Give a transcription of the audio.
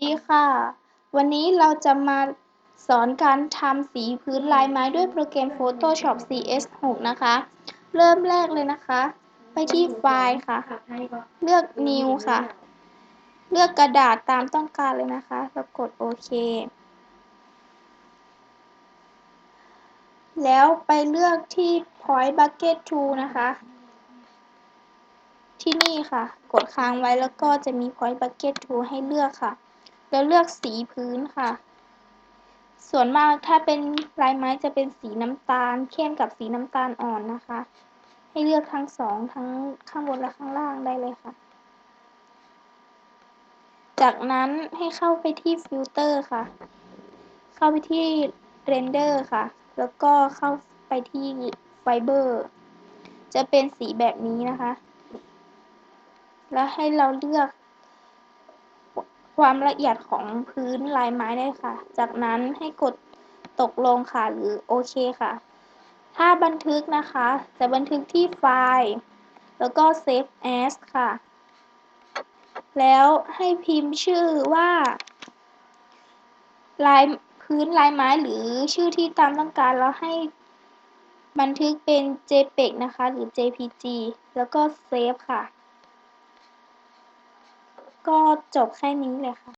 ดีค่ะ วันนี้เราจะมาสอนการทำสีพื้นลายไม้ด้วยโปรแกรม Photoshop CS6 นะคะ เริ่มแรกเลยนะคะ ไปที่ไฟล์ค่ะ เลือก New ค่ะ เลือกกระดาษตามต้องการเลยนะคะ แล้วกดโอเค แล้วไปเลือกที่ Point Bucket Tool นะคะ ที่นี่ค่ะ กดค้างไว้แล้วก็จะมี Point Bucket Tool ให้เลือกค่ะ แล้วเลือกสีพื้นค่ะ ส่วนมากถ้าเป็นลายไม้จะเป็นสีน้ำตาลเข้มกับสีน้ำตาลอ่อนนะคะ ให้เลือกทั้งสองทั้งข้างบนและข้างล่างได้เลยค่ะ จากนั้นให้เข้าไปที่ฟิลเตอร์ค่ะ เข้าไปที่เรนเดอร์ค่ะ แล้วก็เข้าไปที่ไฟเบอร์จะเป็นสีแบบนี้นะคะ แล้วให้เราเลือก ความละเอียดของพื้นลายไม้ได้ค่ะ จากนั้นให้กดตกลงค่ะหรือโอเคค่ะ ถ้าบันทึกนะคะ จะบันทึกที่ไฟล์ แล้วก็ save as ค่ะ แล้วให้พิมพ์ชื่อว่า ลายพื้นลายไม้หรือชื่อที่ตามต้องการแล้วให้บันทึกเป็น JPEG นะคะ หรือ JPG แล้วก็ save ค่ะ ก็จบแค่นี้เลยค่ะ